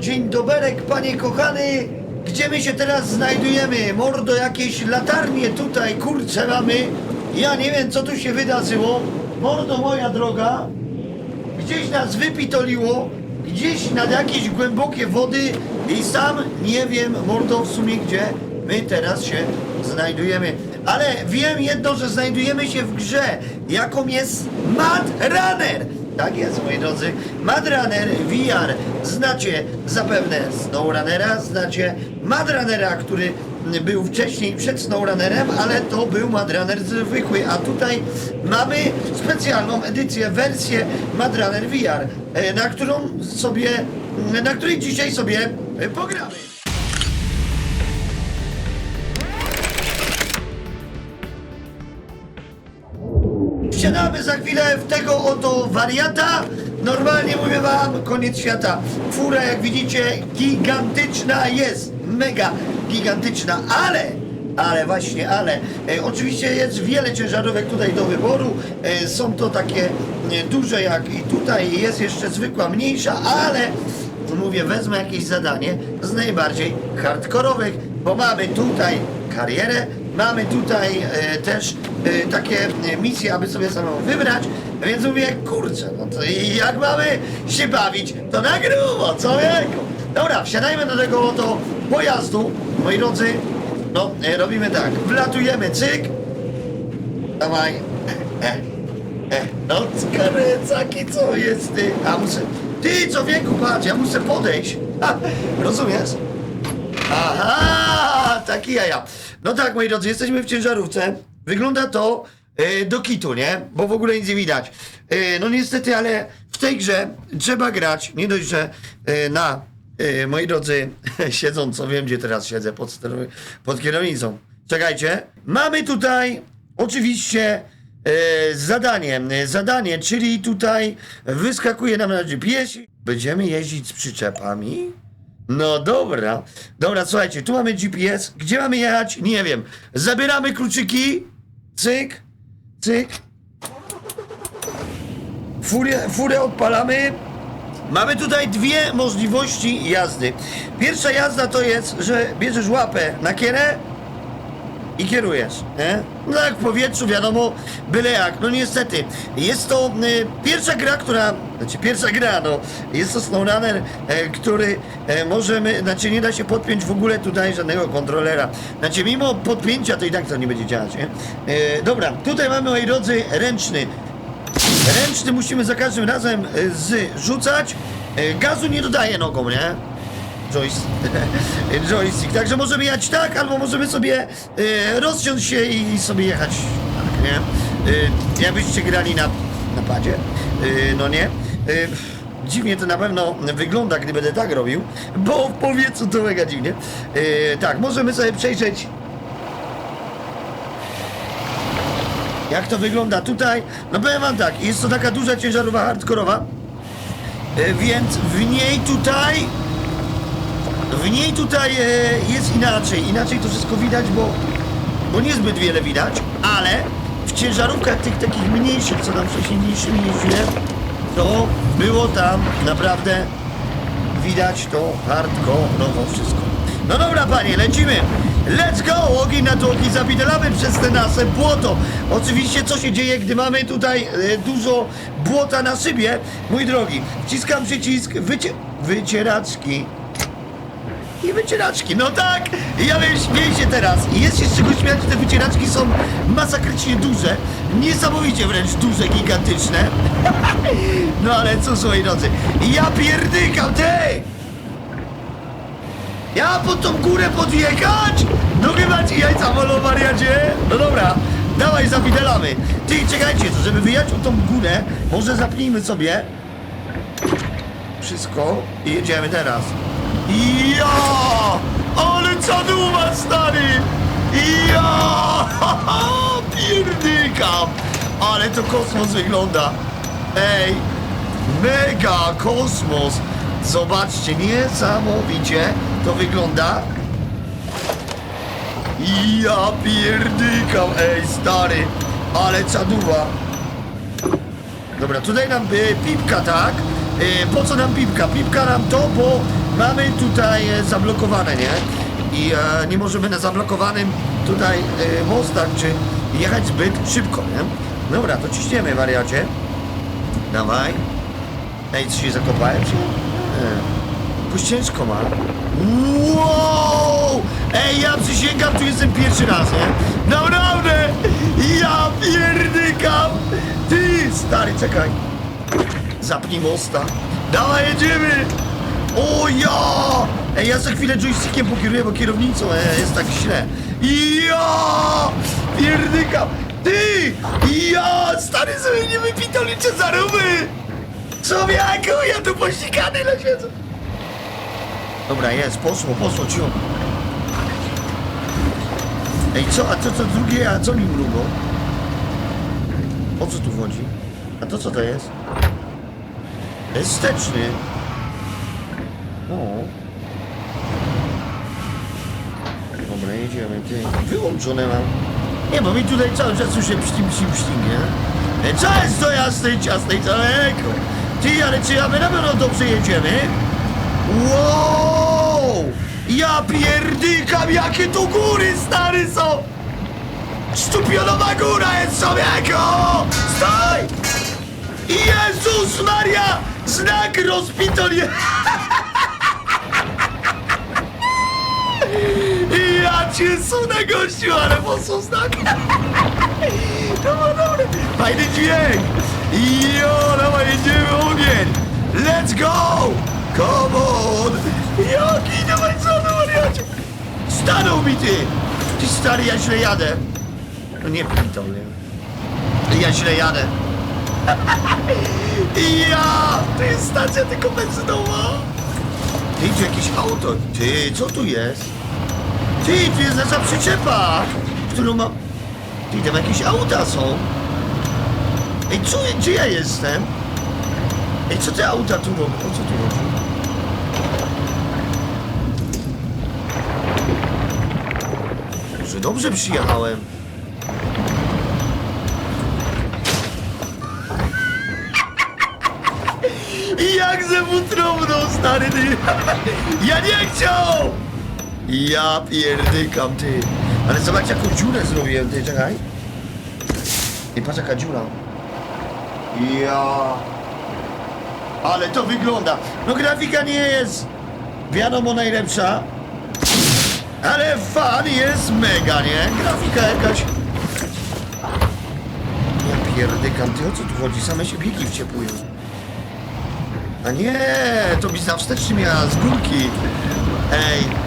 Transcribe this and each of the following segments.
Dzień doberek, panie kochany! Gdzie my się teraz znajdujemy? Mordo, jakieś latarnie tutaj, kurcze mamy. Ja nie wiem, co tu się wydarzyło. Mordo, moja droga, gdzieś nas wypitoliło, gdzieś nad jakieś głębokie wody i sam nie wiem, mordo, w sumie gdzie my teraz się znajdujemy. Ale wiem jedno, że znajdujemy się w grze, jaką jest Mad Runner. Tak jest, moi drodzy. Mad Runner VR. Znacie zapewne SnowRunnera, znacie Mad Runnera, który był wcześniej przed SnowRunnerem, ale to był Mad Runner zwykły, a tutaj mamy specjalną edycję, wersję Mad Runner VR, e, na którą sobie, na której dzisiaj sobie pogramy. Wsiadamy za chwilę w tego oto wariata. Normalnie mówię wam, koniec świata. Fura, jak widzicie, gigantyczna jest. Mega gigantyczna, ale ale właśnie, ale e, oczywiście jest wiele ciężarówek tutaj do wyboru. E, są to takie e, duże jak i tutaj, jest jeszcze zwykła mniejsza, ale mówię, wezmę jakieś zadanie z najbardziej hardkorowych, bo mamy tutaj karierę, mamy tutaj e, też e, takie e, misje, aby sobie samemu wybrać, więc mówię, kurczę, no to i jak mamy się bawić, to na grubo, człowieku. Dobra, wsiadajmy do tego oto pojazdu, moi drodzy, no, e, robimy tak, wlatujemy, cyk, dawaj, e, e, e, no skarecaki, co jest ty, a muszę, ty człowieku, patrz, ja muszę podejść, ha, rozumiesz? Aha, taki jaja. No tak, moi drodzy, jesteśmy w ciężarówce. Wygląda to e, do kitu, nie? Bo w ogóle nic nie widać. E, no niestety, ale w tej grze trzeba grać, nie dość, że e, na, moi drodzy, siedząco, wiem gdzie teraz siedzę, pod, pod kierownicą. Czekajcie. Mamy tutaj oczywiście zadanie, zadanie, czyli tutaj wyskakuje nam na GPS. Będziemy jeździć z przyczepami. No dobra, dobra, słuchajcie, tu mamy GPS. Gdzie mamy jechać? Nie wiem. Zabieramy kluczyki. Cyk, cyk. Furię, furę odpalamy. Mamy tutaj dwie możliwości jazdy. Pierwsza jazda to jest, że bierzesz łapę na kierę i kierujesz, nie? No jak w powietrzu, wiadomo, byle jak. No niestety, jest to y, pierwsza gra, która, znaczy pierwsza gra, no, jest to SnowRunner, e, który e, możemy, znaczy nie da się podpiąć w ogóle tutaj żadnego kontrolera. Znaczy mimo podpięcia to i tak to nie będzie działać, nie? E, dobra, tutaj mamy, moi drodzy, ręczny. Ręczny musimy za każdym razem e, zrzucać. E, Gazu nie dodaje nogą, nie? Joystick. Joystick. Także możemy jechać tak, albo możemy sobie e, rozciąć się i sobie jechać tak, nie? E, jakbyście grali na napadzie, e, no nie? Dziwnie to na pewno wygląda, gdy będę tak robił, bo w powietrzu to mega dziwnie. E, tak, możemy sobie przejrzeć Jak to wygląda tutaj? No powiem wam tak, jest to taka duża ciężarówka hardkorowa, e, więc w niej tutaj, w niej tutaj e, jest inaczej. Inaczej to wszystko widać, bo, bo niezbyt wiele widać, ale w ciężarówkach tych takich mniejszych, co tam wcześniejszymi jeździłem, to było tam naprawdę widać to hardkorowo wszystko. No dobra panie, lecimy! Let's go! Ogień na to ogień zapidalamy przez te nasze błoto. Oczywiście co się dzieje, gdy mamy tutaj e, dużo błota na szybie? Mój drogi, wciskam przycisk wycie wycieraczki. I wycieraczki, no tak! Ja wiem, śmieję się teraz. I jest się z czego śmiać, te wycieraczki są masakrycznie duże. Niesamowicie wręcz duże, gigantyczne. No ale co, moi drodzy. Ja pierdykam, ty! Ja pod tą górę podjechać? No chyba ci jajca wolą, wariacie. No dobra, dawaj zapidelamy. Ty, czekajcie, to żeby wyjechać o tą górę, może zapnijmy sobie wszystko i jedziemy teraz. Ja! Ale caduwa, stary! Ja! Pierdykam! Ale to kosmos wygląda. Ej, mega kosmos! Zobaczcie, niesamowicie to wygląda. Ja pierdykam, ej stary, ale caduwa. Dobra, tutaj nam y, pipka, tak? Y, po co nam pipka? Pipka nam to, bo mamy tutaj e, zablokowane, nie? I e, nie możemy na zablokowanym tutaj e, mostach, czy jechać zbyt szybko, nie? Dobra, to ciśniemy, wariacie. Dawaj. Ej, co się zakopałem? Nie. Jakoś ciężko ma. Wow! Ej, ja przysięgam, tu jestem pierwszy raz, nie? Naprawdę! Ja pierdykam! Ty, stary, czekaj. Zapnij mosta. Dawaj, jedziemy! O ja! Ej, ja za chwilę joystickiem pokieruję, bo kierownicą e, jest tak źle. Ja! Pierdykam! Ty! Ja! Stary sobie nie wypitał liczę zaruby! Człowieku, ja tu pościgany na siedzę. Dobra, jest, poszło, poszło, cicho. Ej, co, a co, co drugie, a co mi mrugło? O co tu chodzi? A to co to jest? To jest wsteczny. O. Dobra, jedziemy, ty. Wyłączone mam. Nie, bo mi tutaj cały czas się psztim, psztim, psztim, nie? E, Co jest to jasnej, ciasnej, daleko? Ty, ale czy ja my na pewno dobrze jedziemy? Wow! Ja pierdykam, jakie tu góry, stary, są! Szczupionowa góra jest, człowieku! Stój! Jezus Maria! Znak rozpitol je... Ja cię sunę, gościu, ale mocno znak. Dobra, dobra. Fajny dźwięk. Jo, dawaj, jedziemy ogień. Let's go! Come on! Jaki, dawaj, co no, wariacie? Stanął mi ty! Ty stary, ja źle jadę. No nie pitol, nie? Ja źle jadę. Ja! To jest stacja tylko benzynowa. Ty, tu jakieś auto. Ty, co tu jest? Ty, jest nasza przyczepa, którą ma... Ty, tam jakieś auta są. Ej, co, gdzie ja jestem? Ej, co te auta tu robią? O co tu chodzi? Że dobrze przyjechałem. Jak ze futrowną, stary ty! Ja nie chciał! Ja pierdykam, ty. Ale zobacz, jaką dziurę zrobiłem, ty, czekaj. I patrz, jaka dziura. Ja... Ale to wygląda. No grafika nie jest, wiadomo, najlepsza. Ale fan jest mega, nie? Grafika jakaś... Ja pierdykam, ty, o co tu chodzi? Same się biegi wciepłują. A nie, to mi za wsteczny miała z górki. Ej.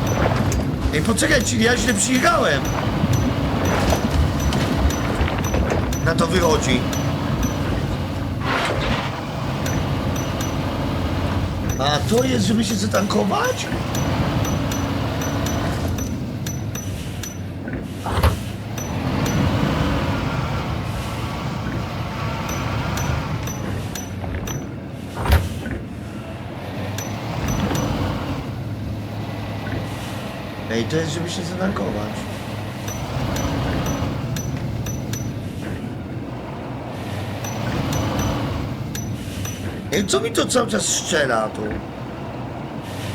Ej, poczekaj, czyli ja źle przyjechałem. Na to wychodzi. A to jest, żeby się zatankować? Ej, to jest, żeby się zatankować. Ej, co mi to cały czas strzela tu?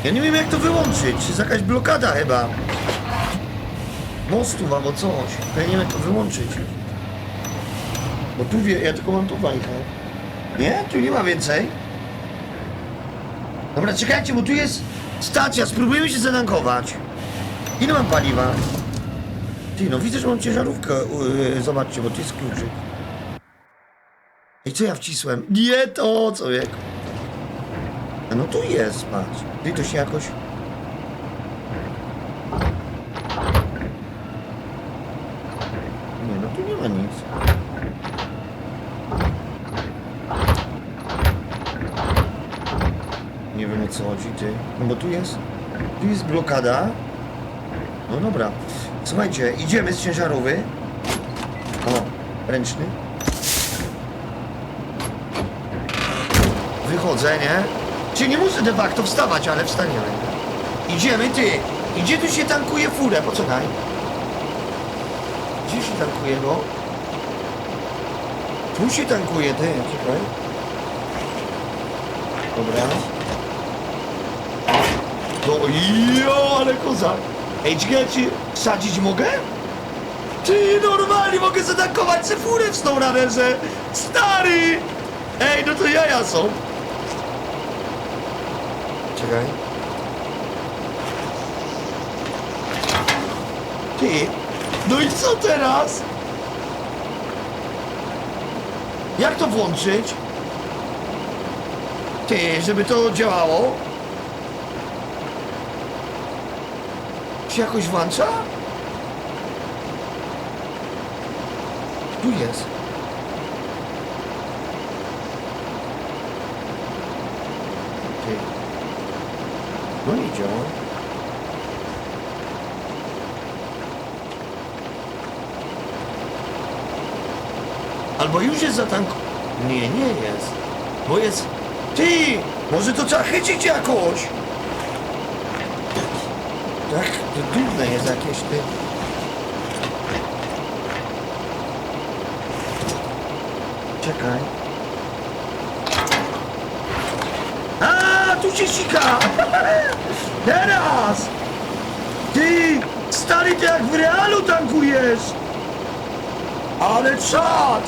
Ja nie wiem jak to wyłączyć. Jest jakaś blokada chyba. Mostów albo coś. Ja nie wiem jak to wyłączyć. Bo tu wie, ja tylko mam tu wajchę. Nie? Tu nie ma więcej. Dobra, czekajcie, bo tu jest stacja. Spróbujemy się zatankować. Ile mam paliwa? Ty, no widzę, że mam ciężarówkę. Yy, zobaczcie, bo tu jest kluczyk. I co ja wcisłem? Nie to, człowiek. A no tu jest, patrz. Ty to się jakoś... Nie, no tu nie ma nic. Nie wiem o co chodzi, ty. No bo tu jest... Tu jest blokada. No dobra. Słuchajcie, idziemy z ciężarowy. O, ręczny. Wychodzę, nie? Czyli nie muszę de facto wstawać, ale wstaniemy. Idziemy, ty. I gdzie tu się tankuje furę? Poczekaj. Gdzie się tankuje, no? Tu się tankuje, ty. Czekaj. Dobra. No jo, ale kozak. Ej, czy wsadzić mogę? Ty, normalnie mogę zatankować se furę w Snowrunnerze. Stary! Ej, no to jaja są. Czekaj. Ty, no i co teraz? Jak to włączyć? Ty, żeby to działało? Się jakoś włącza? Tu jest. Ty. No nie działa. Albo już jest zatank... Nie, nie jest. Bo jest... Ty! Może to trzeba chycić jakoś? Tak, to durne jest jakieś, ty. Czekaj. A, tu się sika! Teraz! Ty! Stary, ty jak w realu tankujesz! Ale czad!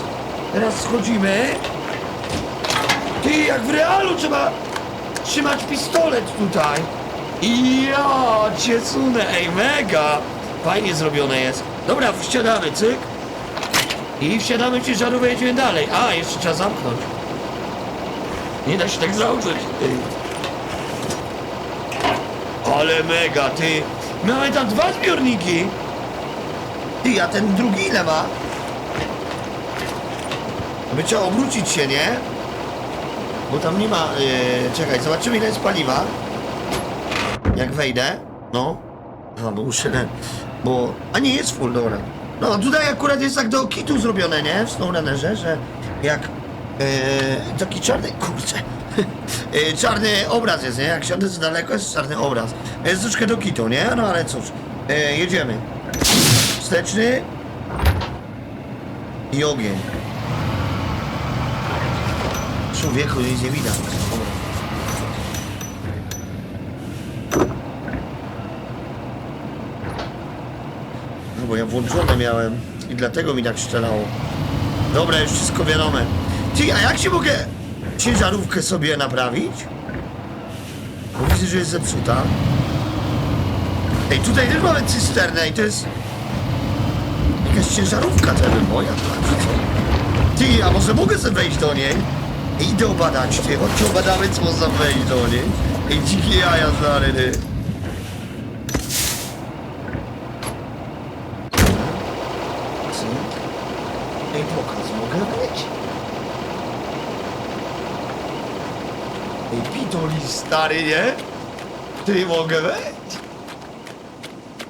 Teraz schodzimy. Ty, jak w realu trzeba trzymać pistolet tutaj. Ja cię sunę, ej, mega! Fajnie zrobione jest. Dobra, wsiadamy, cyk. I wsiadamy w ciężarówkę, jedziemy dalej. A, jeszcze trzeba zamknąć. Nie da się tak ty. Ale mega, ty. Mamy tam dwa zbiorniki. Ty, a ten drugi ile ma? By trzeba obrócić się, nie? Bo tam nie ma... Yy, czekaj, zobaczymy ile jest paliwa. Jak wejdę. No. A, bo muszę... Bo... A nie, jest full, dobra. No, tutaj akurat jest tak do kitu zrobione, nie? W SnowRunnerze, że jak... Yy, taki czarny... Kurczę. Yy, czarny obraz jest, nie? Jak siądę za daleko, jest czarny obraz. Jest troszkę do kitu, nie? No ale cóż. Yy, jedziemy. Wsteczny. I ogień. Człowieku, nic nie widać. Dobra. No bo ja włączone miałem i dlatego mi tak strzelało. Dobra, już wszystko wiadome. Ty, a jak się mogę ciężarówkę sobie naprawić? Bo widzę, że jest zepsuta. Ej, tutaj też mamy cysternę i to jest... Jakaś ciężarówka też moja, tak? Ty, a może mogę sobie wejść do niej? Idę obadać, ty, chodźcie obadamy, co można wejść do niej. Ej, dzikie jaja, stary, ty. Cyk. Pokaz, mogę być? Ej, pitoli, stary, nie? Ty, mogę wejść?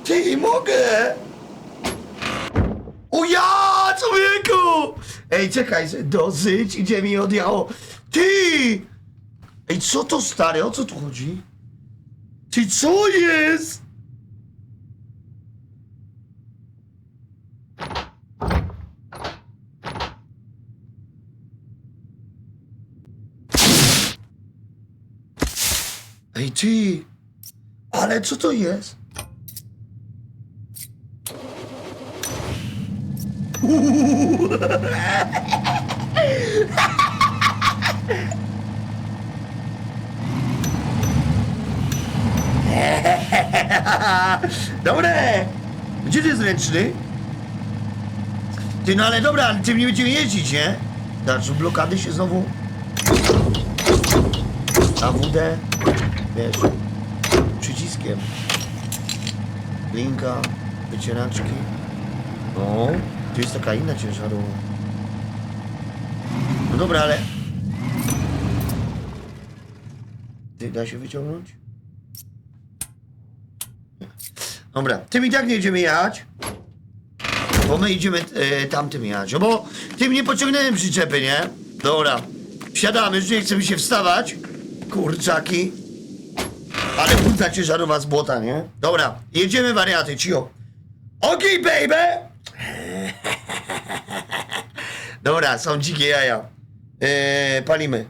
Ty, mogę! O ja, człowieku! Ej, czekaj, dosyć, idzie mi odjało. Ty! Ej, co to stary, o co tu chodzi? Ty, co jest? Ty! Ale co to jest? Dobre! Gdzie to jest ręczny? Ty, no ale dobra, ale nie będziemy jeździć, nie? Znaczy blokady się znowu... wiesz, przyciskiem. Linka, wycieraczki. No, tu jest taka inna ciężarówka. No dobra, ale... Ty, da się wyciągnąć? Dobra, tym i tak nie idziemy jechać. Bo my idziemy e, tamtym jechać. No bo tym nie pociągnąłem przyczepy, nie? Dobra. Wsiadamy, już nie chce mi się wstawać. Kurczaki. Ale kurta ciężarowa z błota, nie? Dobra, jedziemy wariaty, cio. Okej, baby! Dobra, są dzikie jaja. Eee, palimy.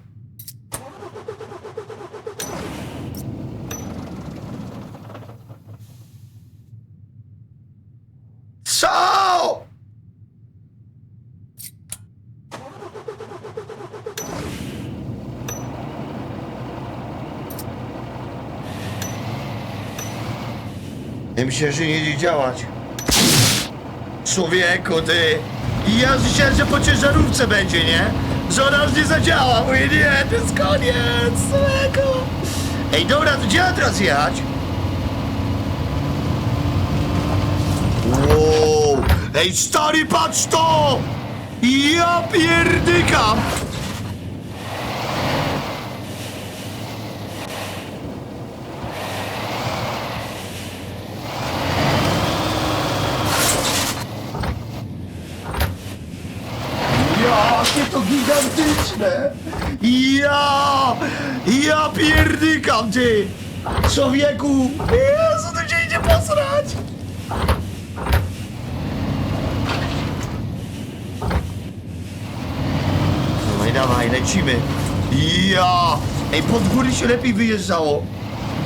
Że nie idzie działać. Człowieku, ty. I ja myślałem, że po ciężarówce będzie, nie? Że ona już nie zadziała. Mówię, nie, to jest koniec. Ej, dobra, to gdzie ja teraz jechać? Wow. Ej, stary, patrz to! Ja pierdykam! Jakie to gigantyczne! Ja! Ja pierdykam, ty! Człowieku! Jezu, to się idzie posrać! Dawaj, dawaj, lecimy! Ja! Ej, pod góry się lepiej wyjeżdżało!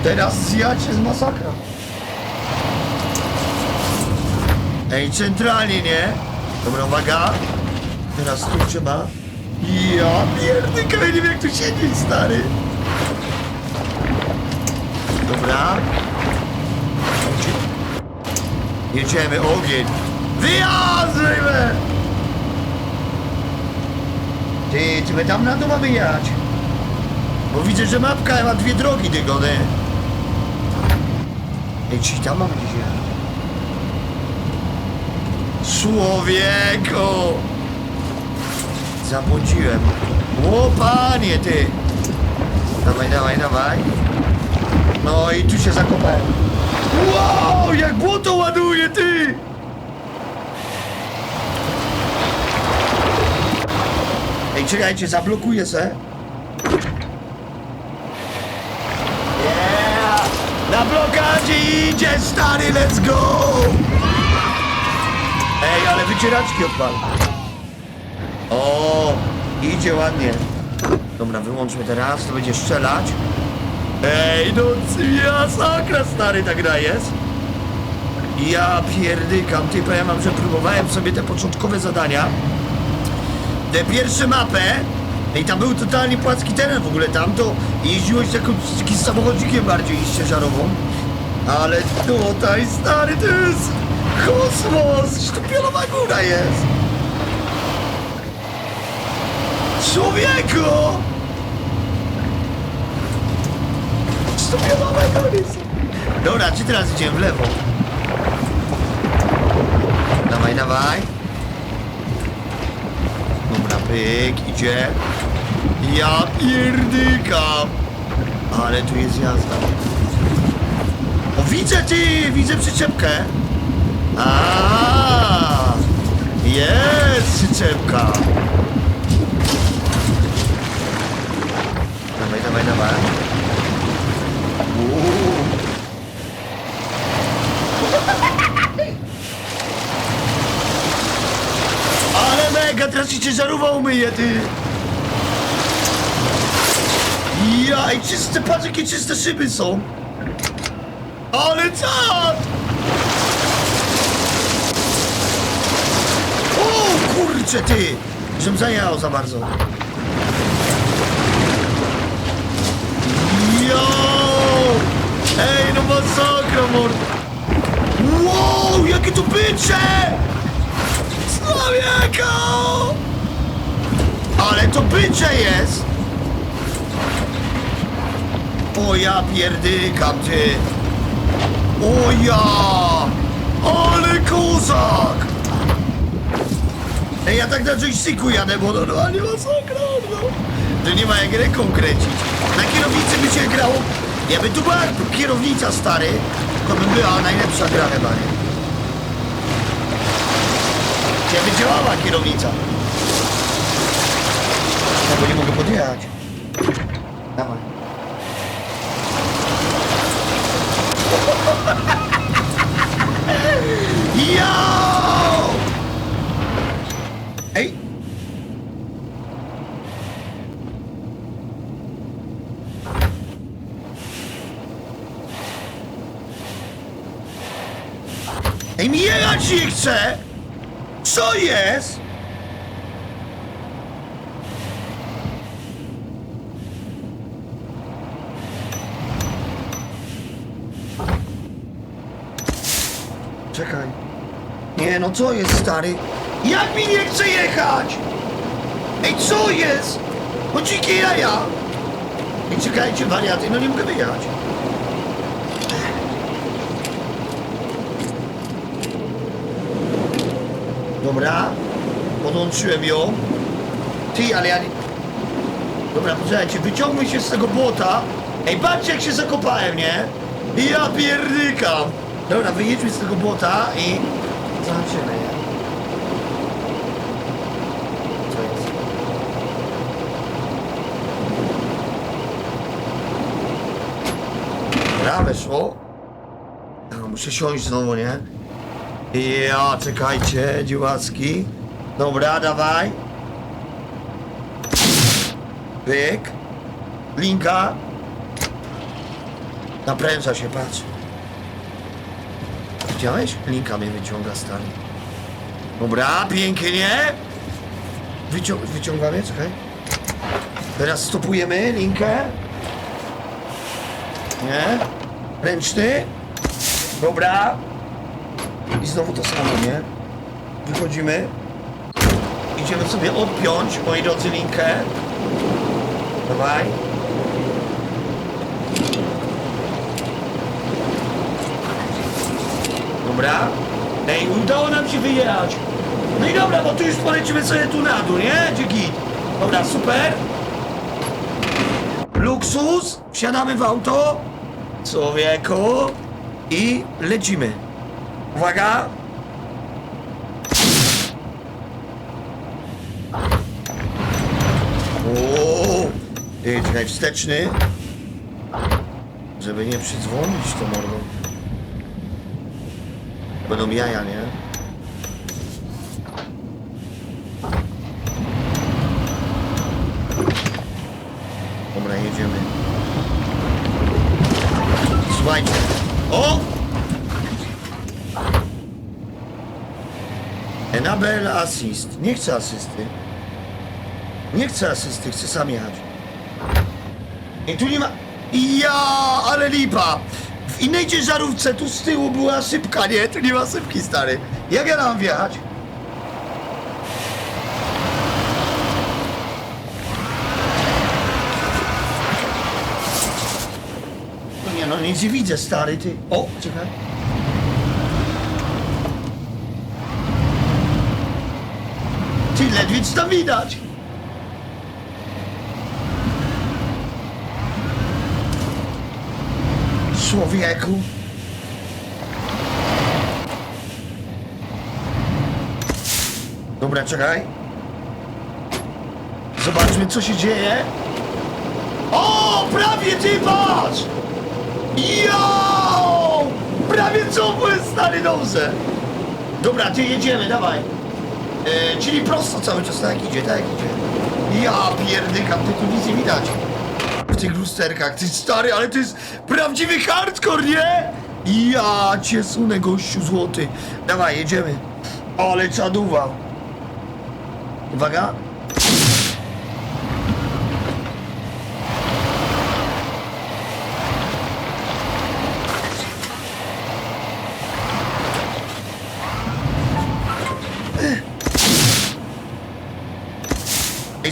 Teraz zjać jest masakra! Ej, centralnie, nie? Dobra, uwaga! Teraz tu trzeba. Ja pierdykam, nie wiem jak tu siedzieć, stary. Dobra. Jedziemy, ogień. Wyjazd, ryby! Ty, ty my tam na dół mamy jechać. Bo widzę, że mapka ma dwie drogi, dygony. Ej, ci tam mamy gdzieś jechać. Człowieku! Zabłądziłem. O panie ty! Dawaj, dawaj, dawaj. No i tu się zakopałem. Wow, jak błoto ładuje ty! Ej, czekajcie, zablokuję se. Yeah! Na blokadzie idzie stary, let's go! Ej, ale wycieraczki odpal. O, idzie ładnie. Dobra, wyłączmy teraz, to będzie strzelać. Ej, no masakra stary ta gra jest. Ja pierdykam, ty powiem wam, że próbowałem sobie te początkowe zadania. Te pierwsze mapę. I tam był totalnie płaski teren w ogóle tam, to jeździłeś jako taki samochodzikiem bardziej niż ciężarową. Ale tutaj stary to jest kosmos, sztupionowa góra jest. Człowieku! Stopionowe są. Dobra, czy teraz idziemy w lewo? Dawaj, dawaj. Dobra, pyk, idzie. Ja pierdykam. Ale tu jest jazda. O, widzę ty, widzę przyczepkę. A, jest przyczepka. Dawaj, dawaj. Ale mega, teraz ci ciężarówka umyje, ty. Ja, i czyste, patrz jakie czyste szyby są. Ale czad! O kurcze ty! Żem zajechał za bardzo. Jo! Ej, no masakra, mord! Wow, jakie tu bycze! Człowieku! Ale to bycze jest! O ja pierdykam, ty! O ja! Ale kozak! Ej, ja tak na joysticku jadę, bo normalnie masakra, no. To nie ma jak ręką kręcić. Na kierownicy by się grało. Ja by tu była kierownica, stary, to by była najlepsza gra chyba? Ja by działała kierownica. Ja bo nie mogę podjechać. Dawaj. Yo! Ej! Ej, nie chce! Co jest? Czekaj. Nie, no co jest, stary? Jak mi nie chce jechać? Ej, co jest? No dzikie jaja! Ej, czekajcie, wariaty, no nie mogę wyjechać. Dobra, podłączyłem ją. Ty, ale ja nie... Dobra, poczekajcie, wyciągnij się z tego błota. Ej, patrzcie jak się zakopałem, nie? Ja pierdykam. Dobra, wyjedźmy z tego błota i zobaczymy, nie? Co jest? Dobra, weszło. Muszę siąść znowu, nie? Ja, czekajcie, dziłacki. Dobra, dawaj. Pyk. Linka. Napręża się, patrz. Widziałeś? Linka mnie wyciąga, stary. Dobra, pięknie. Wycią wyciągamy, czekaj. Teraz stopujemy linkę. Nie? Ręczny. Dobra. I znowu to samo, nie? Wychodzimy. Idziemy sobie odpiąć, moi drodzy, linkę. Dawaj. Dobra. Ej, udało nam się wyjechać. No i dobra, bo tu już polecimy sobie tu na dół, nie? Dzięki. Dobra, super. Luksus. Wsiadamy w auto. Człowieku. I lecimy. Uwaga. O, Ty, czekaj, wsteczny. Żeby nie przydzwonić to mordą. Będą jaja, nie? Dobra, jedziemy. Słuchajcie. O! Enabel assist. Nie chcę asysty. Nie chcę asysty, chcę sam jechać. I tu nie ma... Ja, ale lipa! W innej ciężarówce tu z tyłu była szybka, nie? Tu nie ma szybki, stary. Jak ja mam wjechać? No nie no, nic nie widzę, stary, ty. O, czekaj. Ledwie tam widać. Człowieku. Dobra, czekaj. Zobaczmy, co się dzieje. O, prawie ty patrz! Jo! Prawie co stary dobrze. Dobra, ty jedziemy, dawaj. E, czyli prosto cały czas, tak idzie, tak idzie. Ja pierdykam, ty tu nic nie widać. W tych lusterkach, ty stary, ale to jest prawdziwy hardcore, nie? Ja cię sunę, gościu złoty. Dawaj, jedziemy. Ale czaduwa. Uwaga.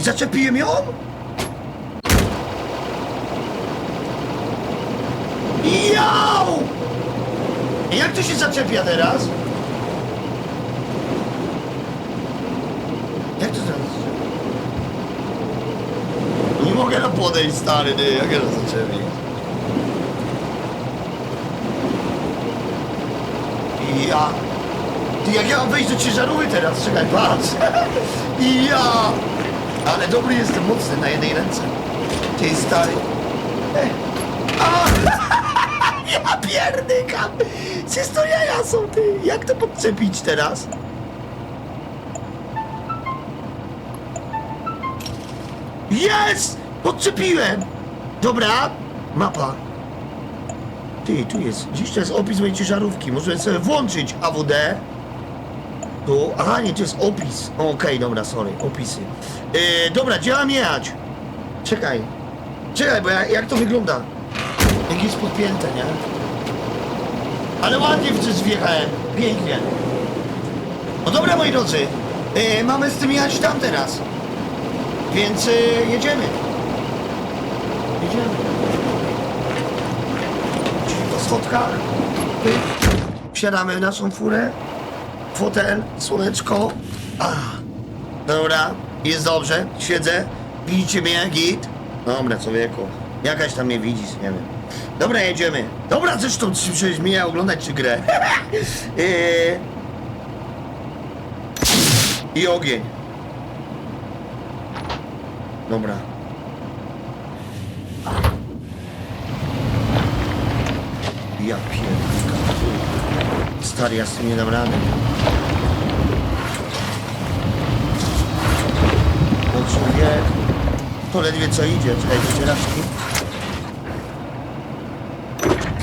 Ej, zaczepiłem ją? Jau! Jak to się zaczepia teraz? Jak to teraz? Nie mogę na podejść, stary, nie, jak ja zaczepię? Ja... Ty, jak ja mam wejść do ciężarówki teraz? Czekaj, patrz! Ja... Ale dobry jestem, mocny na jednej ręce. Ty, stary... E. A! Ja pierdykam! Przecież to jaja są, ty! Jak to podczepić teraz? Jest! Podczepiłem! Dobra, mapa. Ty, tu jest, dziś to jest opis mojej ciężarówki. Możemy sobie włączyć AWD. Tu, aha, nie, to jest opis. Okej, dobra, sorry, opisy. Yy, dobra, gdzie mam jechać? Czekaj. Czekaj, bo ja, jak to wygląda? Jak jest podpięte, nie? Ale ładnie w coś wjechałem. Pięknie. No dobra, moi drodzy. Yy, mamy z tym jechać tam teraz. Więc yy, jedziemy. Jedziemy. Czyli po schodkach. Wsiadamy w naszą furę. Fotel, słoneczko. Ach. Dobra, jest dobrze. Siedzę. Widzicie mnie, git? Dobra, człowieku. Jakaś tam mnie widzisz, nie wiem. Dobra, jedziemy. Dobra, zresztą przecież mnie oglądać czy grę. Eee. I ogień. Dobra. Ja pierdolę. Stary, ja z tym nie dam rady. O człowiek. To ledwie co idzie. Czekaj, wycieraczki.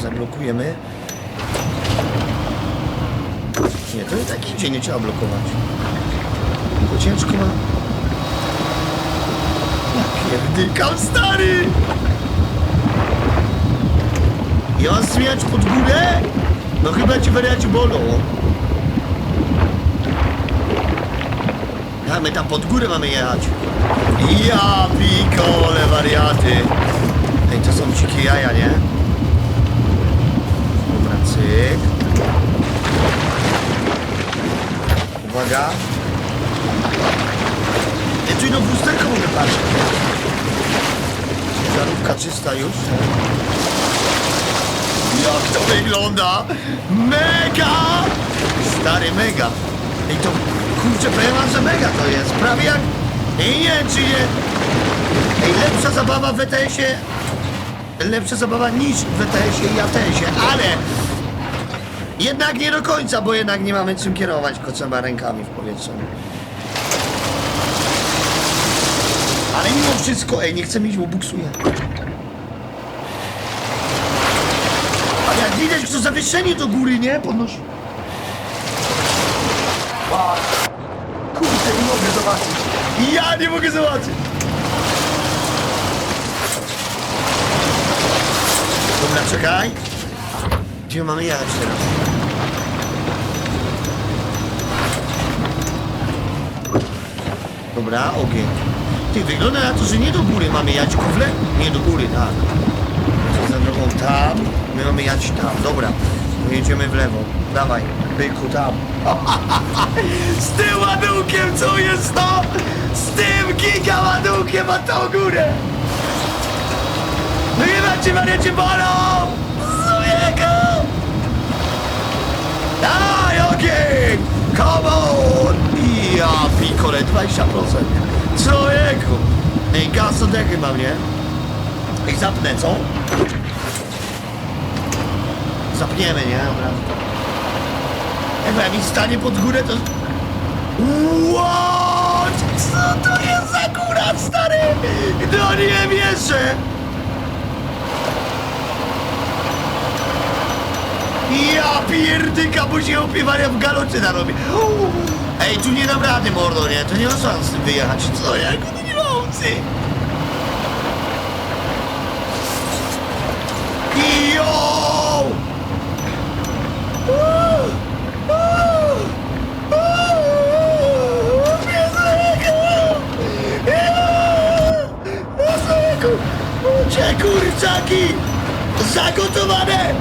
Zablokujemy. Nie, to i tak idzie, nie trzeba blokować. Tylko ciężko ma. Ja pierdykam, stary! Ja mam pod górę? No chyba ci wariaci bolą. A my tam pod górę mamy jechać. Ja pikole wariaty. Ej, to są dzikie jaja, nie? Dobra, cyk. Uwaga. Ja tu no w lusterko mogę patrzeć. Żarówka czysta już. Jak to wygląda? Mega! Stary mega. Ej to kurczę, powiem wam, że mega to jest. Prawie jak... Ej nie, czy nie... Ej, lepsza zabawa w ETS-ie... Lepsza zabawa niż w ETS-ie i ATS-ie, ale... Jednak nie do końca, bo jednak nie mamy czym kierować, tylko trzeba rękami w powietrzu. Ale mimo wszystko, ej, nie chcę mieć, bo buksuję. Ale jak widać, to zawieszenie do góry, nie? Podnosi. Wow. Kurde, nie mogę zobaczyć. Ja nie mogę zobaczyć. Dobra, czekaj. Gdzie mamy jechać teraz? Dobra, ogień. Ty, wygląda na to, że nie do góry mamy jechać kufle? Nie do góry, tak. To za drogą tam, my mamy jechać tam. Dobra, jedziemy w lewo. Dawaj, byku, tam. Z tym ładunkiem, co jest to? Z tym giga ładunkiem, a tą górę. No nie macie, mariacie bolą! Człowieku! Daj ogień! Come on! Ja pikole 20%. Człowieku! Ej, gaz oddechy mam, nie? Ej, zapnę, co? Zapniemy, nie? Dobra. Jak mi stanie pod górę, to... What? Co to jest za góra, stary? No nie wierzę! Ja pierdyka, bo się opiewania w galocie narobię. Ej, tu nie dam rady, mordo, nie? To nie ma szans wyjechać. Co, jak? No nie opcji. Jo! Ucie, kurczaki! Zagotowane!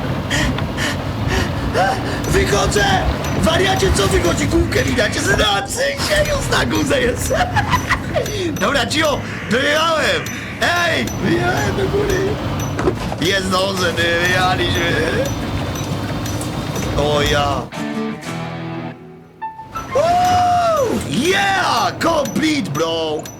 Wychodzę! Wariacie, co wychodzi? Kółkę widać, znacy się już na górze jest. Dobra, cio, dojechałem! Ej, wyjechałem do góry. Jest dobrze, ty, wyjechaliśmy. O ja. Woo! Yeah! Complete, bro!